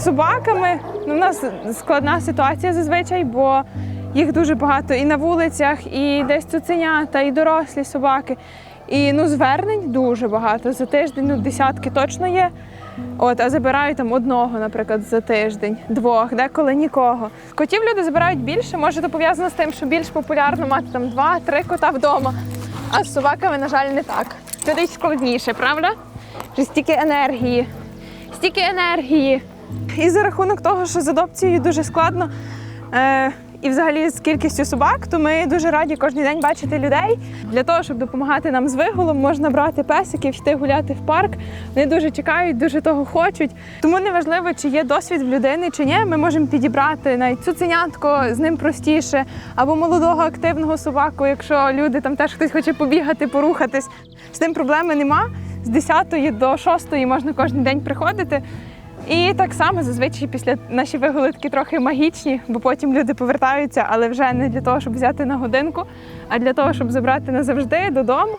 Собаками ну, у нас складна ситуація зазвичай, бо їх дуже багато і на вулицях, і десь цуценята, і дорослі собаки. І ну, звернень дуже багато. За тиждень ну, десятки точно є. От, а забирають там одного, наприклад, за тиждень, двох, деколи нікого. Котів люди забирають більше, може, це пов'язано з тим, що більш популярно мати там два-три кота вдома. А з собаками, на жаль, не так. Це десь складніше, правда? Стільки енергії, стільки енергії. І за рахунок того, що з адопцією дуже складно. Е, і взагалі з кількістю собак, то ми дуже раді кожен день бачити людей. Для того, щоб допомагати нам з вигулом, можна брати песиків, йти гуляти в парк. Вони дуже чекають, дуже того хочуть. Тому неважливо, чи є досвід в людини, чи ні. Ми можемо підібрати навіть цуценятко, з ним простіше, або молодого активного собаку, якщо люди там теж хтось хоче побігати, порухатись. З тим проблеми нема. З 10 до 6 можна кожен день приходити. І так само зазвичай після наші вигули трохи магічні, бо потім люди повертаються, але вже не для того, щоб взяти на годинку, а для того, щоб забрати назавжди додому.